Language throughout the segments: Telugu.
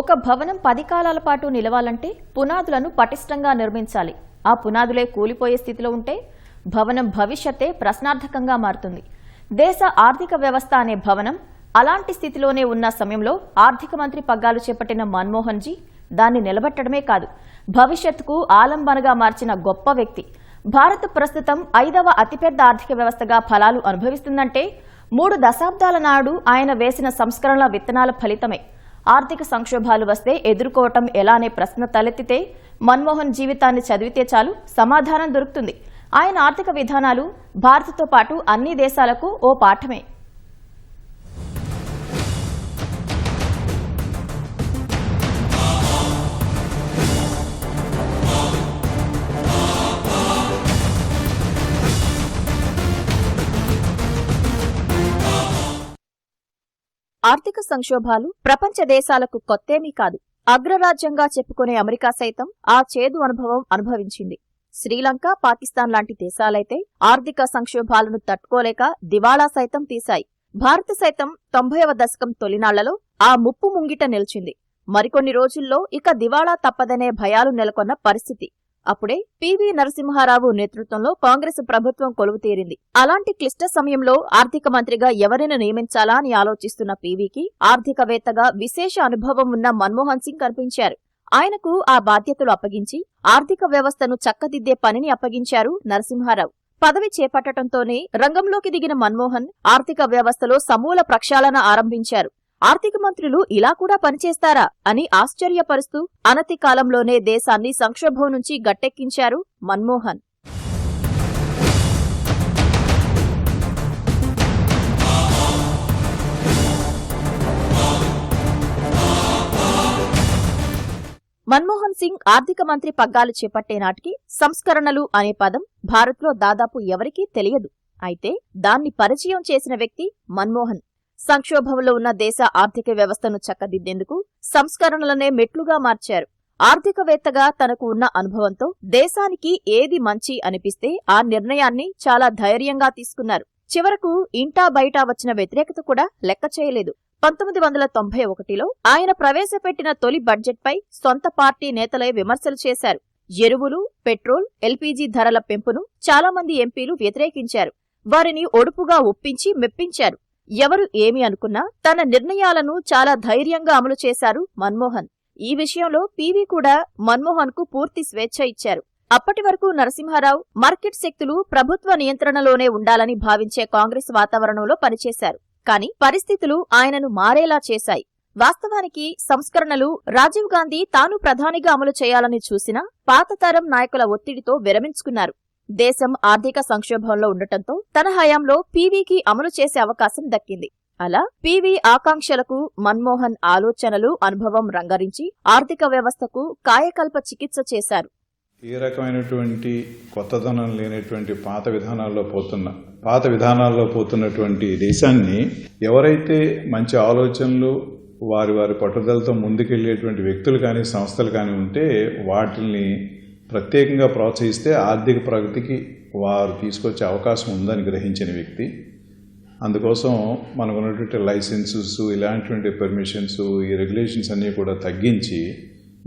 ఒక భవనం పది కాలాల పాటు నిలవాలంటే పునాదులను పటిష్టంగా నిర్మించాలి. ఆ పునాదులే కూలిపోయే స్థితిలో ఉంటే భవనం భవిష్యత్తే ప్రశ్నార్థకంగా మారుతుంది. దేశ ఆర్థిక వ్యవస్థ అనే భవనం అలాంటి స్థితిలోనే ఉన్న సమయంలో ఆర్థిక మంత్రి పగ్గాలు చేపట్టిన మన్మోహన్ జీ దాన్ని నిలబెట్టడమే కాదు భవిష్యత్తుకు ఆలంబనగా మార్చిన గొప్ప వ్యక్తి. భారత్ ప్రస్తుతం ఐదవ అతిపెద్ద ఆర్థిక వ్యవస్థగా ఫలాలు అనుభవిస్తుందంటే మూడు దశాబ్దాల నాడు ఆయన వేసిన సంస్కరణల విత్తనాల ఫలితమే. ఆర్థిక సంక్షోభాలు వస్తే ఎదుర్కోవటం ఎలా అనే ప్రశ్న తలెత్తితే మన్మోహన్ జీవితాన్ని చదివితే చాలు సమాధానం దొరుకుతుంది. ఆయన ఆర్థిక విధానాలు భారత్తో పాటు అన్ని దేశాలకు ఓ పాఠమే. ఆర్థిక సంక్షోభాలు ప్రపంచ దేశాలకు కొత్తేమీ కాదు. అగ్రరాజ్యంగా చెప్పుకునే అమెరికా సైతం ఆ చేదు అనుభవం అనుభవించింది. శ్రీలంక పాకిస్తాన్ లాంటి దేశాలైతే ఆర్థిక సంక్షోభాలను తట్టుకోలేక దివాళా సైతం తీశాయి. భారత సైతం తొంభైవ దశకం తొలినాళ్ళలో ఆ ముప్పు ముంగిట నిలిచింది. మరికొన్ని రోజుల్లో ఇక దివాళా తప్పదనే భయాలు నెలకొన్న పరిస్థితి. అప్పుడే పివి నరసింహారావు నేతృత్వంలో కాంగ్రెస్ ప్రభుత్వం కొలువుతీరింది అలాంటి క్లిష్ట సమయంలో ఆర్థిక మంత్రిగా ఎవరిని నియమించాలా అని ఆలోచిస్తున్న పీవీకి ఆర్థికవేత్తగా విశేష అనుభవం ఉన్న మన్మోహన్ సింగ్ కనిపించారు. ఆయనకు ఆ బాధ్యతలు అప్పగించి ఆర్థిక వ్యవస్థను చక్కదిద్దే పనిని అప్పగించారు నరసింహారావు. పదవి చేపట్టడంతోనే రంగంలోకి దిగిన మన్మోహన్ ఆర్థిక వ్యవస్థలో సమూల ప్రక్షాళన ఆరంభించారు. ఆర్థిక మంత్రులు ఇలా కూడా పనిచేస్తారా అని ఆశ్చర్యపరుస్తూ అనతి కాలంలోనే దేశాన్ని సంక్షోభం నుంచి గట్టెక్కించారు మన్మోహన్. మన్మోహన్ సింగ్ ఆర్థిక మంత్రి పగ్గాలు చేపట్టే నాటికి సంస్కరణలు అనే పదం భారత్లో దాదాపు ఎవరికీ తెలియదు. అయితే దాన్ని పరిచయం చేసిన వ్యక్తి మన్మోహన్. సంక్షోభంలో ఉన్న దేశ ఆర్థిక వ్యవస్థను చక్కదిద్దేందుకు సంస్కరణలనే మెట్లుగా మార్చారు. ఆర్థికవేత్తగా తనకు ఉన్న అనుభవంతో దేశానికి ఏది మంచి అనిపిస్తే ఆ నిర్ణయాన్ని చాలా ధైర్యంగా తీసుకున్నారు. చివరకు ఇంటా బయట వచ్చిన వ్యతిరేకత కూడా లెక్క చేయలేదు. పంతొమ్మిది వందల తొంభై ఒకటిలో ఆయన ప్రవేశపెట్టిన తొలి బడ్జెట్పై సొంత పార్టీ నేతలే విమర్శలు చేశారు. ఎరువులు పెట్రోల్ ఎల్పీజీ ధరల పెంపును చాలామంది ఎంపీలు వ్యతిరేకించారు. వారిని ఒడుపుగా ఒప్పించి మెప్పించారు. ఎవరు ఏమి అనుకున్నా తన నిర్ణయాలను చాలా ధైర్యంగా అమలు చేశారు మన్మోహన్. ఈ విషయంలో పీవీ కూడా మన్మోహన్కు పూర్తి స్వేచ్ఛ ఇచ్చారు. అప్పటి వరకు నరసింహారావు మార్కెట్ శక్తులు ప్రభుత్వ నియంత్రణలోనే ఉండాలని భావించే కాంగ్రెస్ వాతావరణంలో పనిచేశారు. కానీ పరిస్థితులు ఆయనను మారేలా చేశాయి. వాస్తవానికి సంస్కరణలు రాజీవ్ గాంధీ తాను ప్రధానిగా అమలు చేయాలని చూసినా పాతతరం నాయకుల ఒత్తిడితో విరమించుకున్నారు. దేశం ఆర్థిక సంక్షోభంలో ఉండటంతో తన హయాంలో పీవీకి అమలు చేసే అవకాశం దక్కింది. అలా పీవీ ఆకాంక్షలకు మన్మోహన్ ఆలోచనలు అనుభవం రంగరించి ఆర్థిక వ్యవస్థకు కాయకల్ప చికిత్స చేశారు. ఏ రకమైనటువంటి కొత్తదనం లేనటువంటి పాత విధానాల్లో పోతున్న పాత విధానాల్లో పోతున్నటువంటి దేశాన్ని ఎవరైతే మంచి ఆలోచనలు వారి వారి పట్టుదలతో ముందుకెళ్ళేటువంటి వ్యక్తులు కానీ సంస్థలు కానీ ఉంటే వాటిని ప్రత్యేకంగా ప్రోత్సహిస్తే ఆర్థిక ప్రగతికి వారు తీసుకొచ్చే అవకాశం ఉందని గ్రహించిన వ్యక్తి. అందుకోసం మనకు ఉన్నటువంటి లైసెన్సెస్ ఇలాంటివంటి పర్మిషన్స్ ఈ రెగ్యులేషన్స్ అన్నీ కూడా తగ్గించి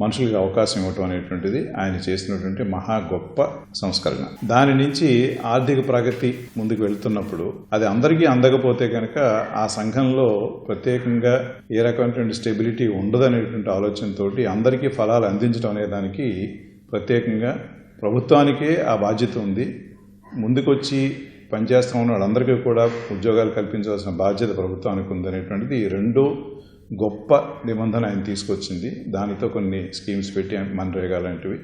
మనుషులకు అవకాశం ఇవ్వటం అనేటువంటిది ఆయన చేసినటువంటి మహా గొప్ప సంస్కరణ. దాని నుంచి ఆర్థిక ప్రగతి ముందుకు వెళ్తున్నప్పుడు అది అందరికీ అందకపోతే కనుక ఆ సంఘంలో ప్రత్యేకంగా ఏ రకమైనటువంటి స్టెబిలిటీ ఉండదనేటువంటి ఆలోచనతోటి అందరికీ ఫలాలు అందించడం అనే దానికి ప్రత్యేకంగా ప్రభుత్వానికే ఆ బాధ్యత ఉంది. ముందుకొచ్చి పనిచేస్తూ ఉన్న వాళ్ళందరికీ కూడా ఉద్యోగాలు కల్పించాల్సిన బాధ్యత ప్రభుత్వానికి ఉందనేటువంటిది ఈ రెండు గొప్ప నిబంధన ఆయన తీసుకొచ్చింది. దానితో కొన్ని స్కీమ్స్ పెట్టి మన్రేగా లాంటివి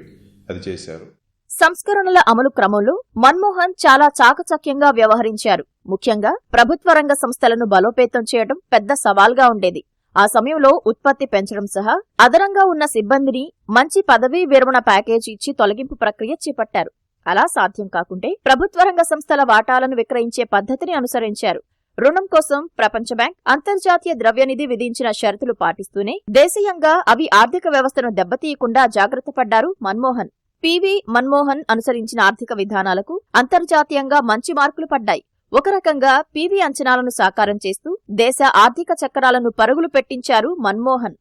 అది చేశారు. సంస్కరణల అమలు క్రమంలో మన్మోహన్ చాలా చాకచక్యంగా వ్యవహరించారు. ముఖ్యంగా ప్రభుత్వ రంగ సంస్థలను బలోపేతం చేయడం పెద్ద సవాల్గా ఉండేది. ఆ సమయంలో ఉత్పత్తి పెంచడం సహా అదనంగా ఉన్న సిబ్బందిని మంచి పదవీ విరమణ ప్యాకేజీ ఇచ్చి తొలగింపు ప్రక్రియ చేపట్టారు. అలా సాధ్యం కాకుంటే ప్రభుత్వ రంగ సంస్థల వాటాలను విక్రయించే పద్ధతిని అనుసరించారు. రుణం కోసం ప్రపంచ బ్యాంక్ అంతర్జాతీయ ద్రవ్యనిధి విధించిన షరతులు పాటిస్తూనే దేశీయంగా అవి ఆర్థిక వ్యవస్థను దెబ్బతీయకుండా జాగ్రత్త పడ్డారు మన్మోహన్. పివి మన్మోహన్ అనుసరించిన ఆర్థిక విధానాలకు అంతర్జాతీయంగా మంచి మార్కులు పడ్డాయి. ఒక రకంగా పీవీ అంచనాలను సాకారం చేస్తూ దేశ ఆర్థిక చక్రాలను పరుగులు పెట్టించారు మన్మోహన్.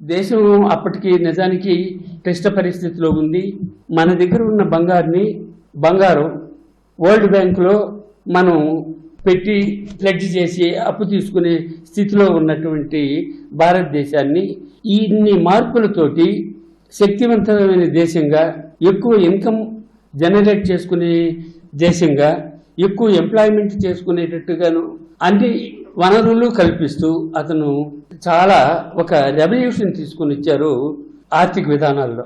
దేశం అప్పటికి నిజానికి క్లిష్ట పరిస్థితిలో ఉంది. మన దగ్గర ఉన్న బంగారుని బంగారం వరల్డ్ బ్యాంకులో మనం పెట్టి ప్లెడ్జ్ చేసి అప్పు తీసుకునే స్థితిలో ఉన్నటువంటి భారతదేశాన్ని ఇన్ని మార్పులతోటి శక్తివంతమైన దేశంగా ఎక్కువ ఇన్కమ్ జనరేట్ చేసుకునే దేశంగా ఎక్కువ ఎంప్లాయ్మెంట్ చేసుకునేటట్టుగాను అన్ని వనరులు కల్పిస్తూ అతను చాలా ఒక రెవల్యూషన్ తీసుకుని ఇచ్చారు ఆర్థిక విధానాల్లో.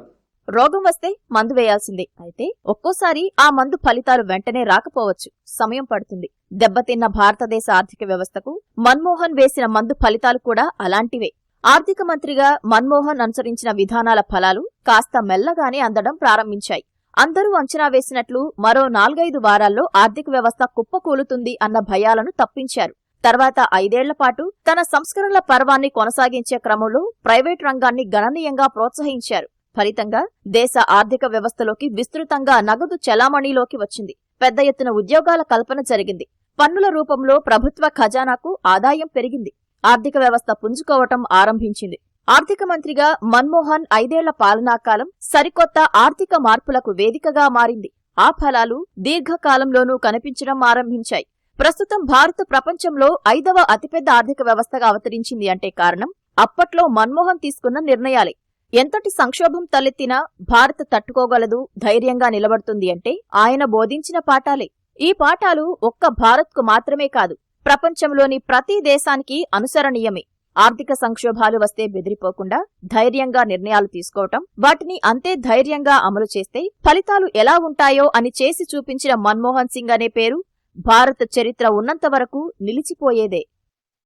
రోగం వస్తే మందు వేయాల్సిందే. అయితే ఒక్కోసారి ఆ మందు ఫలితాలు వెంటనే రాకపోవచ్చు. సమయం పడుతుంది. దెబ్బతిన్న భారతదేశ ఆర్థిక వ్యవస్థకు మన్మోహన్ వేసిన మందు ఫలితాలు కూడా అలాంటివే. ఆర్థిక మంత్రిగా మన్మోహన్ అనుసరించిన విధానాల ఫలాలు కాస్త మెల్లగానే అందడం ప్రారంభించాయి. అందరూ అంచనా వేసినట్లు మరో నాలుగైదు వారాల్లో ఆర్థిక వ్యవస్థ కుప్పకూలుతుంది అన్న భయాలను తప్పించారు. తర్వాత ఐదేళ్ళ పాటు తన సంస్కరణల పర్వాన్ని కొనసాగించే క్రమంలో ప్రైవేట్ రంగాన్ని గణనీయంగా ప్రోత్సహించారు. ఫలితంగా దేశ ఆర్థిక వ్యవస్థలోకి విస్తృతంగా నగదు చలామణిలోకి వచ్చింది. పెద్ద ఎత్తున ఉద్యోగాల కల్పన జరిగింది. పన్నుల రూపంలో ప్రభుత్వ ఖజానాకు ఆదాయం పెరిగింది. ఆర్థిక వ్యవస్థ పుంజుకోవటం ఆరంభించింది. ఆర్థిక మంత్రిగా మన్మోహన్ ఐదేళ్ళ పాలనాకాలం సరికొత్త ఆర్థిక మార్పులకు వేదికగా మారింది. ఆ ఫలాలు దీర్ఘకాలంలోనూ కనిపించడం ఆరంభించాయి. ప్రస్తుతం భారత్ ప్రపంచంలో ఐదవ అతిపెద్ద ఆర్థిక వ్యవస్థగా అవతరించింది అంటే కారణం అప్పట్లో మన్మోహన్ తీసుకున్న నిర్ణయాలే. ఎంతటి సంక్షోభం తలెత్తినా భారత్ తట్టుకోగలదు ధైర్యంగా నిలబడుతుంది అంటే ఆయన బోధించిన పాఠాలే. ఈ పాఠాలు ఒక్క భారత్కు మాత్రమే కాదు ప్రపంచంలోని ప్రతి దేశానికి అనుసరణీయమే. ఆర్థిక సంక్షోభాలు వస్తే బెదిరిపోకుండా ధైర్యంగా నిర్ణయాలు తీసుకోవటం వాటిని అంతే ధైర్యంగా అమలు చేస్తే ఫలితాలు ఎలా ఉంటాయో అని చేసి చూపించిన మన్మోహన్ సింగ్ అనే పేరు భారత చరిత్ర ఉన్నంత వరకు నిలిచిపోయేదే.